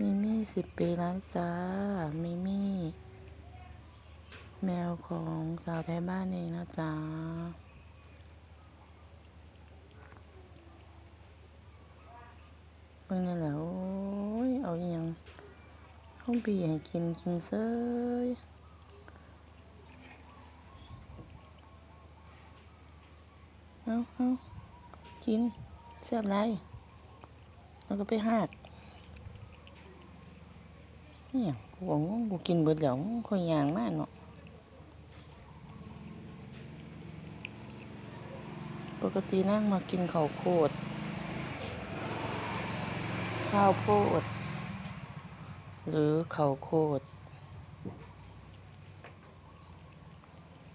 มิมี่สิบปีแล้วจ้า มิมี่ แมวของสาวไทยบ้านเองนะจ๊ะเบิ่งนี่แหละโอ้ยเอาอหยังห้องปีให้กินกินเซยเอาเอากินแซ่บไรแล้วก็ไปหาด เนี่ยกูบอกว่ากูกินเบิดแล้วค่อยย่างมากเนาะปกตินั่งมากินข้าวโพด ข้าวโพด หรือข้าวโพด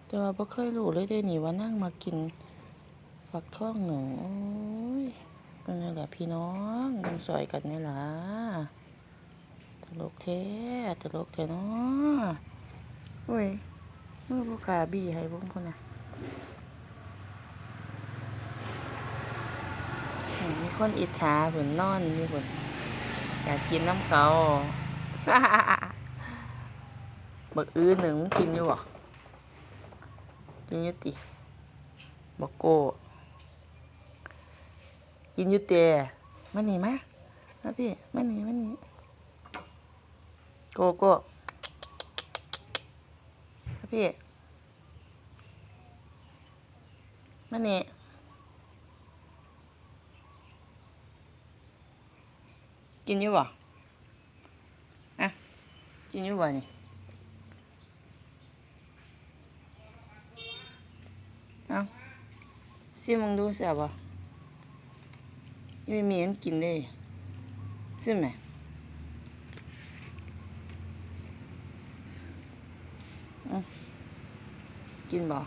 แต่ว่าบ่เคยรู้เลยเด้นี่ว่านั่งมากินฝักทองหนึ่งโอ้ยเป็นไงล่ะพี่น้องมันซอยกันนี่ล่ะ ลกแท้ตลกแท้เนาะโอ้ยมือผู้ขาบี้ให้เบ่งพุ่นน่ะมีคนอิจฉาเพิ่นนอนอยู่พุ่นอยากกินน้ำเกาบักอื้อหนึ่งกินอยู่บ่กินอยู่ติบักโก้กินอยู่แต่มานี่มามาพี่มานี่มานี่ โกโก้พี่มานี่กินอยู่บ่อะกินอยู่บ่นี่เอาซิมึงดูเสียบ่ยังไม่มีอันกินเลยซิไหม กินบ่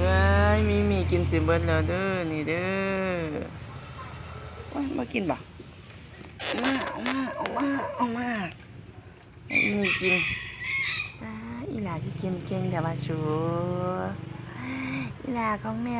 เว้ยมีมีกินสิเบิดแล้วเด้อนี่เด้อว้ยมากินบ่เอามาเอามาเอามาเอามาให้อีนี่กินป้าอีหลาที่กินเก่งแต่ว่าชัว อีหลาของแม่